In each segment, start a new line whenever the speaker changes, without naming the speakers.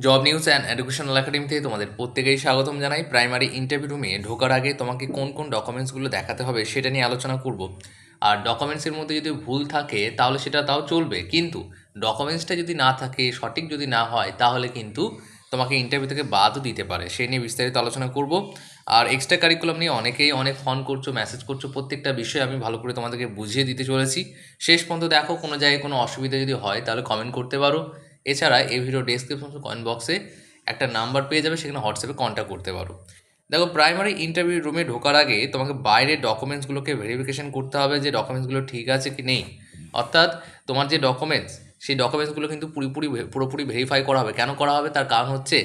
Job news and educational academy থেকে তোমাদের প্রত্যেকেই স্বাগতম জানাই। প্রাইমারি ইন্টারভিউ রুমে ঢোকার আগে তোমাকে কোন কোন ডকুমেন্টসগুলো দেখাতে হবে সেটা নিয়ে আলোচনা করব। আর ডকুমেন্টসের মধ্যে যদি ভুল থাকে, তাহলে সেটা তাও চলবে। কিন্তু ডকুমেন্টসটা যদি না থাকে, সঠিক যদি না হয়, তাহলে কিন্তু তোমাকে ইন্টারভিউ থেকে বাদও দিতে পারে। সেই নিয়ে বিস্তারিত আলোচনা করব। আর এক্সট্রা কারিকুলাম নিয়ে অনেকেই অনেক ফোন করছ মেসেজ করছ, প্রত্যেকটা বিষয় আমি ভালো করে তোমাদেরকে বুঝিয়ে দিতে চলেছি। শেষ পর্যন্ত দেখো, কোনো জায়গায় কোনো অসুবিধা যদি হয়, তাহলে কমেন্ট করতে পারো। এছাড়া এই ভিডিও ডেসক্রিপশন কমেন্ট বক্সে একটা নাম্বার পেয়ে যাবে, সেখানে হোয়াটসঅ্যাপে কন্ট্যাক্ট করতে পারো। দেখো প্রাইমারি ইন্টারভিউ রুমে ঢোকার আগে তোমাকে বাইরের ডকুমেন্টসগুলোকে ভেরিফিকেশন করতে হবে যে ডকুমেন্টসগুলো ঠিক আছে কি নেই। অর্থাৎ তোমার যে ডকুমেন্টস সেই ডকুমেন্টসগুলো কিন্তু পুরোপুরি পুরোপুরি ভেরিফাই করা হবে। কেন করা হবে? তার কারণ হচ্ছে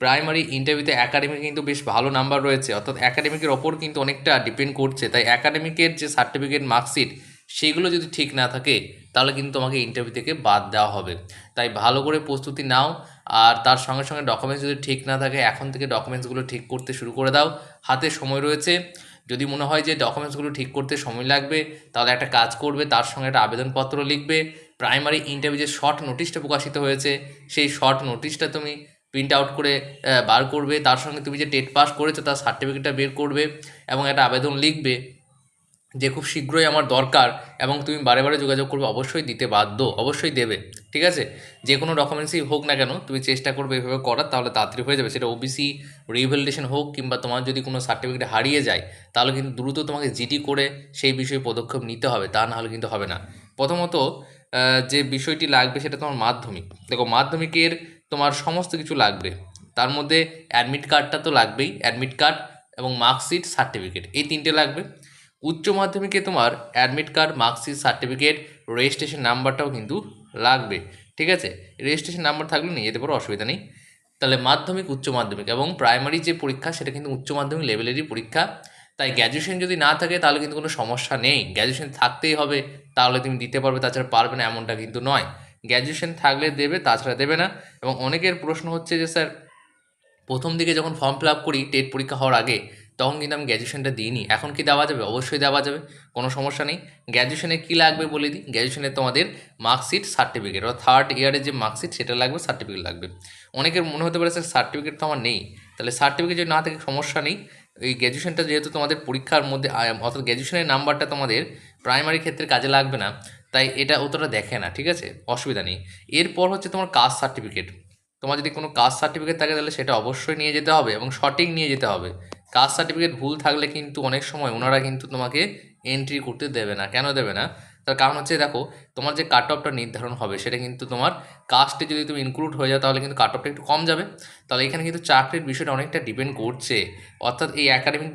প্রাইমারি ইন্টারভিউতে একাডেমিক কিন্তু বেশ ভালো নাম্বার রয়েছে। অর্থাৎ একাডেমিকের ওপর কিন্তু অনেকটা ডিপেন্ড করছে। তাই একাডেমিকের যে সার্টিফিকেট মার্কশিট সেগুলো যদি ঠিক না থাকে, তাহলে কিন্তু তোমাকে ইন্টারভিউ থেকে বাদ দেওয়া হবে। তাই ভালো করে প্রস্তুতি নাও, আর তার সঙ্গে সঙ্গে ডকুমেন্টস যদি ঠিক না থাকে, এখন থেকে ডকুমেন্টসগুলো ঠিক করতে শুরু করে দাও। হাতে সময় রয়েছে। যদি মনে হয় যে ডকুমেন্টসগুলো ঠিক করতে সময় লাগবে, তাহলে একটা কাজ করবে, তার সঙ্গে একটা আবেদনপত্র লিখবে। প্রাইমারি ইন্টারভিউ যে শর্ট নোটিশটা প্রকাশিত হয়েছে, সেই শর্ট নোটিশটা তুমি প্রিন্ট আউট করে বার করবে। তার সঙ্গে তুমি যে টেট পাস করেছ, তার সার্টিফিকেটটা বের করবে এবং একটা আবেদন লিখবে। যে খুব শীঘ্রই আমার দরকার এবং তুমি বারে বারে যোগাযোগ করবে অবশ্যই দিতে বাধ্য, অবশ্যই দেবে, ঠিক আছে? যে কোনো ডকুমেন্টসই হোক না কেন, তুমি চেষ্টা করবে এভাবে করার, তাহলে তাড়াতাড়ি হয়ে যাবে। সেটা ওবিসি রিভ্যালিডেশন হোক কিংবা তোমার যদি কোনো সার্টিফিকেট হারিয়ে যায়, তাহলে কিন্তু দ্রুত তোমাকে জিডি করে সেই বিষয়ে পদক্ষেপ নিতে হবে, তা না হলে কিন্তু হবে না। প্রথমত যে বিষয়টি লাগবে সেটা তোমার মাধ্যমিক। দেখো, মাধ্যমিকের তোমার সমস্ত কিছু লাগবে। তার মধ্যে অ্যাডমিট কার্ডটা তো লাগবেই অ্যাডমিট কার্ড এবং মার্কশিট সার্টিফিকেট এই তিনটে লাগবে। উচ্চ মাধ্যমিকে তোমার admit card marksheet certificate registration নাম্বারটাও কিন্তু লাগবে, ঠিক আছে? রেজিস্ট্রেশন নাম্বার থাকলে নিয়ে যেতে পারো অসুবিধা নেই। তাহলে মাধ্যমিক, উচ্চ মাধ্যমিক এবং প্রাইমারি যে পরীক্ষা, সেটা কিন্তু উচ্চ মাধ্যমিক লেভেলেরই পরীক্ষা। তাই গ্র্যাজুয়েশন যদি না থাকে, তাহলে কিন্তু কোনো সমস্যা নেই। গ্র্যাজুয়েশন থাকতেই হবে, তাহলে তুমি দিতে পারবে, তাছাড়া পারবে না এমনটা কিন্তু নয়। গ্র্যাজুয়েশন থাকলে দেবে, তাছাড়া দেবে না। এবং অনেকের প্রশ্ন হচ্ছে যে, স্যার, প্রথম দিকে যখন ফর্ম ফিল আপ করি টেট পরীক্ষা হওয়ার আগে তখন কিন্তু আমি গ্র্যাজুয়েশনটা দিইনি। এখন কি দেওয়া যাবে? অবশ্যই দেওয়া যাবে। কোনো সমস্যা নেই। গ্র্যাজুয়েশনে কী লাগবে বলে দিই? গ্র্যাজুয়েশনে তোমাদের মার্কশিট সার্টিফিকেট অর্থাৎ থার্ড ইয়ারের যে মার্কশিট সেটা লাগবে সার্টিফিকেট লাগবে। অনেকের মনে হতে পারে, স্যার সার্টিফিকেট তো আমার নেই। তাহলে সার্টিফিকেট যদি না থাকে, সমস্যা নেই। এই গ্র্যাজুয়েশনটা যেহেতু তোমাদের পরীক্ষার মধ্যে অর্থাৎ গ্র্যাজুয়েশনের নাম্বারটা তোমাদের প্রাইমারি ক্ষেত্রে কাজে লাগবে না, তাই এটা অতটা দেখে না, ঠিক আছে? অসুবিধা নেই। এরপর হচ্ছে তোমার কাস্ট সার্টিফিকেট তোমার যদি কোনো কাস্ট সার্টিফিকেট থাকে, তাহলে সেটা অবশ্যই নিয়ে যেতে হবে এবং সঠিক নিয়ে যেতে হবে। কাস্ট সার্টিফিকেট ভুল থাকলে কিন্তু অনেক সময় ওনারা কিন্তু তোমাকে এন্ট্রি করতে দেবে না। কেন দেবে না? তার কারণ হচ্ছে দেখো, তোমার যে কাট অফটা নির্ধারণ হবে, সেটা কিন্তু তোমার কাস্টে যদি তুমি ইনক্লুড হয়ে যাও, তাহলে কিন্তু কাট অফটা একটু কম যাবে। তাহলে এখানে কিন্তু চাকরির বিষয়টা অনেকটা ডিপেন্ড করছে। অর্থাৎ এই একাডেমিক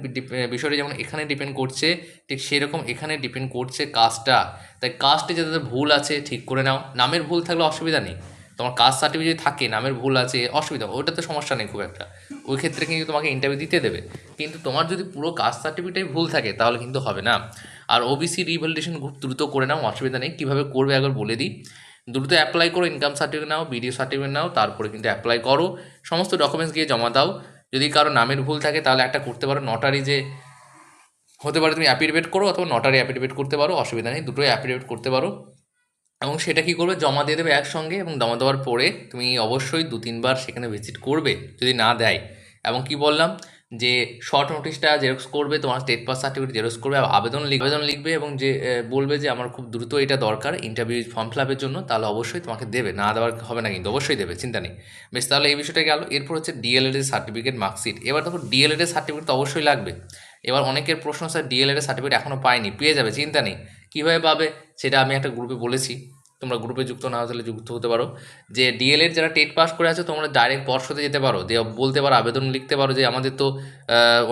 বিষয়টা যেমন এখানে ডিপেন্ড করছে, ঠিক সেরকম এখানে ডিপেন্ড করছে কাস্টটা তাই কাস্টে যাদের ভুল আছে, ঠিক করে নাও। নামের ভুল থাকলে অসুবিধা নেই। তোমার কাস্ট সার্টিফিকেট যদি থাকে, নামের ভুল আছে, অসুবিধা ওটাতে সমস্যা নেই খুব একটা। ওই ক্ষেত্রে কিন্তু তোমাকে ইন্টারভিউ দিতে দেবে। কিন্তু তোমার যদি পুরো কাস্ট সার্টিফিকেটই ভুল থাকে, তাহলে কিন্তু হবে না। আর ওবিসি রিভ্যালিডেশন খুব দ্রুত করে নাও, অসুবিধা নেই। কীভাবে করবে একবার বলে দিই। দ্রুত অ্যাপ্লাই করো ইনকাম সার্টিফিকেট নাও বিডিও সার্টিফিকেট নাও, তারপরে কিন্তু অ্যাপ্লাই করো। সমস্ত ডকুমেন্টস গিয়ে জমা দাও। যদি কারও নামের ভুল থাকে, তাহলে একটা করতে পারো। নটারি যে হতে পারে তুমি অ্যাপিডেভিট করো, অথবা নটারি অ্যাপিডেভিট করতে পারো, অসুবিধা নেই। দুটোই অ্যাপিডেভিট করতে পারো। এবং সেটা কি করবে? জমা দিয়ে দেবে একসঙ্গে এবং জমা দেওয়ার পরে তুমি অবশ্যই দু তিনবার সেখানে ভিজিট করবে। যদি না দেয় এবং কি বললাম? যে শর্ট নোটিশটা জেরক্স করবে, তোমার স্টেট পাস সার্টিফিকেট জেরক্স করবে আবেদন লিখবে। আবেদন লিখবে এবং যে বলবে যে আমার খুব দ্রুত এটা দরকার ইন্টারভিউ ফর্ম ফিল আপের জন্য, তাহলে অবশ্যই তোমাকে দেবে। না দেওয়ার হবে না কিন্তু অবশ্যই দেবে, চিন্তা নেই। বেশ, তাহলে এই বিষয়টা গেল। এরপর হচ্ছে ডিএলএড এর সার্টিফিকেট মার্কশিট এবার দেখো ডিএলএড এর সার্টিফিকেট তো অবশ্যই লাগবে। এবার অনেকের প্রশ্ন স্যার ডিএলএড এর সার্টিফিকেট এখনও পায়নি পেয়ে যাবে, চিন্তা নেই। কীভাবে পাবে, সেটা আমি একটা গ্রুপে বলেছি। তোমরা গ্রুপে যুক্ত না হলে যুক্ত হতে পারো। যে ডিএলএড যারা টেট পাস করে আছে, তোমরা ডাইরেক্ট পর্ষদে যেতে পারো। যে বলতে পারো, আবেদন লিখতে পারো যে আমাদের তো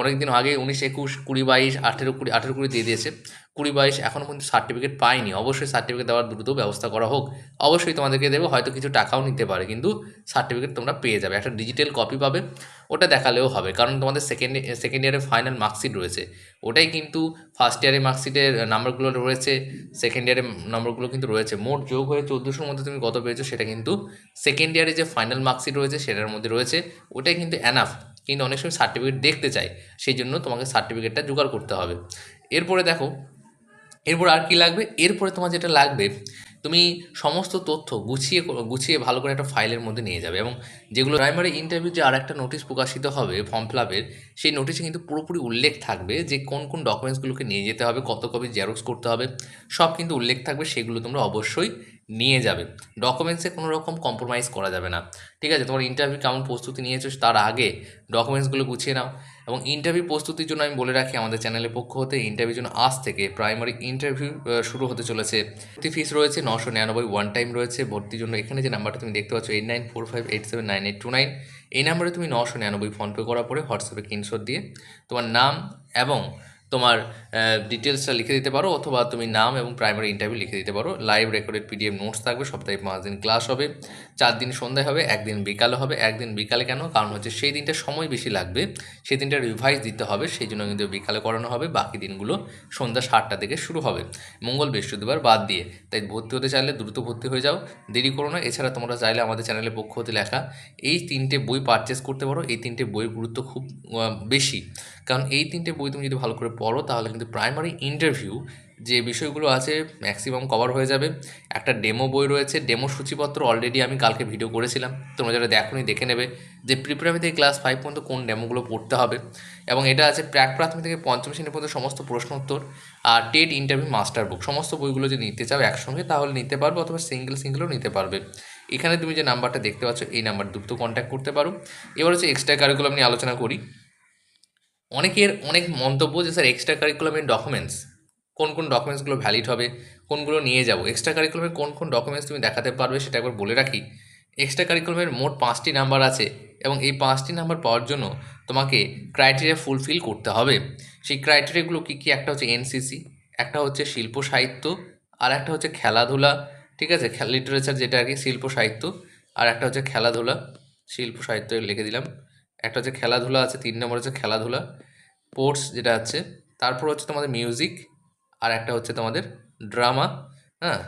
অনেক দিন আগে উনিশ একুশ কুড়ি বাইশ আঠেরো কুড়ি আঠেরো কুড়ি দিয়ে দিয়েছে। কুড়ি বাইশ এখনও কিন্তু সার্টিফিকেট পাইনি। অবশ্যই সার্টিফিকেট দেওয়ার দ্রুত ব্যবস্থা করা হোক। অবশ্যই তোমাদেরকে দেবে, হয়তো কিছু টাকাও নিতে পারে, কিন্তু সার্টিফিকেট তোমরা পেয়ে যাবে। একটা ডিজিটাল কপি পাবে, ওটা দেখালেও হবে। কারণ তোমাদের সেকেন্ড সেকেন্ড ইয়ারের ফাইনাল মার্কশিট রয়েছে। ওটাই কিন্তু ফার্স্ট ইয়ারের মার্কশিটের নাম্বারগুলো রয়েছে সেকেন্ড ইয়ারের নম্বরগুলো কিন্তু রয়েছে। মোট যোগ হয়ে চোদ্দোশোর মধ্যে তুমি কত পেয়েছ সেটা কিন্তু সেকেন্ড ইয়ারে যে ফাইনাল মার্কশিট রয়েছে সেটার মধ্যে রয়েছে। ওটাই কিন্তু অ্যানাফ কিন্তু অনেক সময় সার্টিফিকেট দেখতে চাই, সেই জন্য তোমাকে সার্টিফিকেটটা জোগাড় করতে হবে। এরপরে দেখো এরপর আর কি লাগবে? এরপরে তোমার যেটা লাগবে, তুমি সমস্ত তথ্য গুছিয়ে গুছিয়ে ভালো করে একটা ফাইলের মধ্যে নিয়ে যাবে এবং যেগুলো প্রাইমারি ইন্টারভিউ যে আর একটা নোটিশ প্রকাশিত হবে ফর্ম ফিল আপের সেই নোটিশে কিন্তু পুরোপুরি উল্লেখ থাকবে যে কোন কোন ডকুমেন্টসগুলোকে নিয়ে যেতে হবে, কত কপি জেরক্স করতে হবে, সব কিন্তু উল্লেখ থাকবে, সেগুলো তোমরা অবশ্যই নিয়ে যাবে। ডকুমেন্টসে কোনো রকম কম্প্রোমাইজ করা যাবে না। ঠিক আছে? তোমার ইন্টারভিউ কেমন প্রস্তুতি নিয়েছো, তার আগে ডকুমেন্টসগুলো গুছিয়ে নাও। এবং ইন্টারভিউ প্রস্তুতির জন্য আমি বলে রাখি আমাদের চ্যানেলের পক্ষ হতে ইন্টারভিউর জন্য আজ থেকে প্রাইমারি ইন্টারভিউ শুরু হতে চলেছে। ভর্তি ফিস রয়েছে নশো নিরানব্বই ওয়ান টাইম রয়েছে। ভর্তির জন্য এখানে যে নাম্বারটা তুমি দেখতে পাচ্ছ eight nine four five eight seven nine eight two nine এই নাম্বারে তুমি নশো নিরানব্বই ফোনপে করার পরে হোয়াটসঅ্যাপে স্ক্রিনশট দিয়ে তোমার নাম এবং তোমার ডিটেলসটা লিখে দিতে পারো অথবা তুমি নাম এবং প্রাইমারি ইন্টারভিউ লিখে দিতে পারো। লাইভ রেকর্ডেড পিডিএফ নোটস থাকবে, সপ্তাহে পাঁচ দিন ক্লাস হবে। চার দিন সন্ধ্যায় হবে, একদিন বিকালে হবে। একদিন বিকালে কেন? কারণ হচ্ছে সেই দিনটা সময় বেশি লাগবে। সেই দিনটা রিভাইজ দিতে হবে, সেই জন্য কিন্তু বিকালে করানো হবে। বাকি দিনগুলো সন্ধ্যা সাতটা থেকে শুরু হবে। মঙ্গল বৃহস্পতিবার বাদ দিয়ে। তাই ভর্তি হতে চাইলে দ্রুত ভর্তি হয়ে যাও। দেরি করো না। এছাড়া তোমরা চাইলে আমাদের চ্যানেলের পক্ষ হতে লেখা এই তিনটে বই পারচেস করতে পারো। এই তিনটে বইয়ের গুরুত্ব খুব বেশি। কারণ এই তিনটে বই তুমি যদি ভালো করে পড়ো তাহলে কিন্তু প্রাইমারি ইন্টারভিউ যে বিষয়গুলো আছে ম্যাক্সিমাম কভার হয়ে যাবে। একটা ডেমো বই রয়েছে ডেমো সূচিপত্র অলরেডি আমি কালকে ভিডিও করেছিলাম। তোমরা যারা দেখোনি, দেখে নেবে যে প্রিপ্রাইমারি থেকে ক্লাস ফাইভ পর্যন্ত কোন ডেমোগুলো পড়তে হবে। এবং এটা আছে প্রাক প্রাথমিক থেকে পঞ্চম শ্রেণি পর্যন্ত সমস্ত প্রশ্ন উত্তর আর টেট ইন্টারভিউ মাস্টার বুক সমস্ত বইগুলো যদি নিতে চাও একসঙ্গে, তাহলে নিতে পারবে অথবা সিঙ্গেল সিঙ্গেলও নিতে পারবে। এখানে তুমি যে নাম্বারটা দেখতে পাচ্ছ, এই নাম্বার দ্রুত কন্ট্যাক্ট করতে পারো। এবার হচ্ছে এক্সট্রা কারিকুলাম নিয়ে আলোচনা করি। অনেকের অনেক মন্তব্য যে, স্যার এক্সট্রা কারিকুলামের ডকুমেন্টস কোন কোন ডকুমেন্টসগুলো ভ্যালিড হবে, কোনগুলো নিয়ে যাব? এক্সট্রা কারিকুলামের কোন কোন ডকুমেন্টস তুমি দেখাতে পারবে সেটা একবার বলে রাখি। এক্সট্রা কারিকুলামের মোট পাঁচটি নাম্বার আছে এবং এই পাঁচটি নাম্বার পাওয়ার জন্য তোমাকে ক্রাইটেরিয়া ফুলফিল করতে হবে। সেই ক্রাইটেরিয়াগুলো কী কী? একটা হচ্ছে এনসিসি একটা হচ্ছে শিল্প সাহিত্য, আর একটা হচ্ছে খেলাধুলা, ঠিক আছে? লিটারেচার যেটা আর কি, শিল্প সাহিত্য, আর একটা হচ্ছে খেলাধুলা, শিল্প সাহিত্য লিখে দিলাম। একটা হচ্ছে খেলাধুলা আছে, তিন নম্বর হচ্ছে খেলাধুলা স্পোর্টস যেটা আছে, তারপর হচ্ছে তোমাদের মিউজিক আর একটা হচ্ছে তোমাদের ড্রামা হ্যাঁ?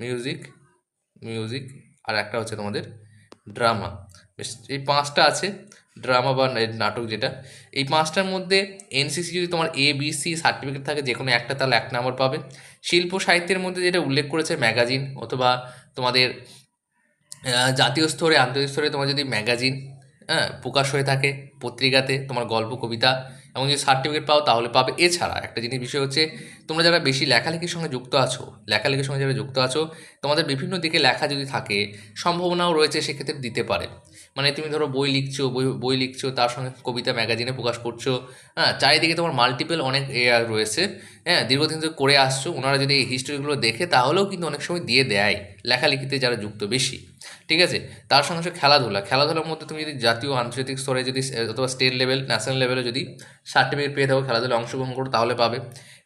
মিউজিক মিউজিক আর একটা হচ্ছে তোমাদের ড্রামা বেশ, এই পাঁচটা আছে ড্রামা বা নাটক যেটা, এই পাঁচটার মধ্যে এনসিসি যদি তোমার এ বি সি সার্টিফিকেট থাকে, যে কোনো একটা তাহলে এক নম্বর পাবে। শিল্প সাহিত্যের মধ্যে যেটা উল্লেখ করেছে ম্যাগাজিন অথবা তোমাদের জাতীয় স্তরে, আন্তর্জাতিক স্তরে তোমার যদি ম্যাগাজিন হ্যাঁ প্রকাশ হয়ে থাকে পত্রিকাতে তোমার গল্প, কবিতা এবং যদি সার্টিফিকেট পাও তাহলে পাবে। এছাড়া একটা জিনিস বিষয় হচ্ছে, তোমরা যারা বেশি লেখালেখির সঙ্গে যুক্ত আছো, লেখালেখির সঙ্গে যারা যুক্ত আছো, তোমাদের বিভিন্ন দিকে লেখা যদি থাকে, সম্ভাবনাও রয়েছে সেক্ষেত্রে দিতে পারে। মানে তুমি ধরো বই লিখছো, বই বই লিখছো, তার সঙ্গে কবিতা ম্যাগাজিনে প্রকাশ করছ হ্যাঁ চারিদিকে তোমার মাল্টিপল অনেক এ রয়েছে হ্যাঁ দীর্ঘদিন ধরে করে আসছো, ওনারা যদি এই হিস্ট্রিগুলো দেখে তাহলেও কিন্তু অনেক সময় দিয়ে দেয়, লেখালেখিতে যারা যুক্ত বেশি, ঠিক আছে? তার সঙ্গে সঙ্গে খেলাধুলা, খেলাধুলার মধ্যে তুমি যদি জাতীয় আন্তর্জাতিক স্তরে যদি, অথবা স্টেট লেভেল ন্যাশনাল লেভেলে যদি সার্টিফিকেট পেয়ে থাকো, খেলাধুলায় অংশগ্রহণ করো, তাহলে পাবে।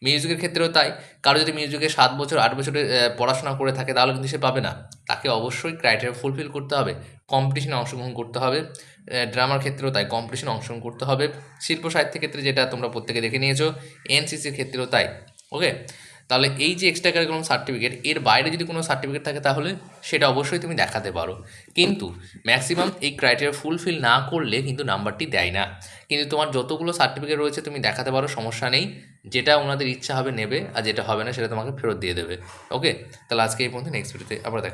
মিউজিকের ক্ষেত্রেও তাই, কারও যদি মিউজিকে সাত বছর, আট বছরের পড়াশোনা করে থাকে, তাহলে কিন্তু সে পাবে না। তাকে অবশ্যই ক্রাইটেরিয়া ফুলফিল করতে হবে। কম্পিটিশনে অংশগ্রহণ করতে হবে। ড্রামার ক্ষেত্রেও তাই কম্পিটিশনে অংশগ্রহণ করতে হবে। শিল্প সাহিত্যের ক্ষেত্রে যেটা তোমরা প্রত্যেকে দেখে নিয়েছো এনসিসির ক্ষেত্রেও তাই। ওকে তাহলে এই যে এক্সট্রা কারিকুলাম সার্টিফিকেট এর বাইরে যদি কোনো সার্টিফিকেট থাকে তাহলে সেটা অবশ্যই তুমি দেখাতে পারো। কিন্তু ম্যাক্সিমাম এই ক্রাইটেরিয়া ফুলফিল না করলে কিন্তু নাম্বারটি দেয় না। কিন্তু তোমার যতগুলো সার্টিফিকেট রয়েছে তুমি দেখাতে পারো, সমস্যা নেই। যেটা ওনাদের ইচ্ছা হবে নেবে, আর যেটা হবে না সেটা তোমাকে ফেরত দিয়ে দেবে। ওকে তাহলে আজকে এই পর্যন্ত নেক্সট ভিডিওতে আবার দেখা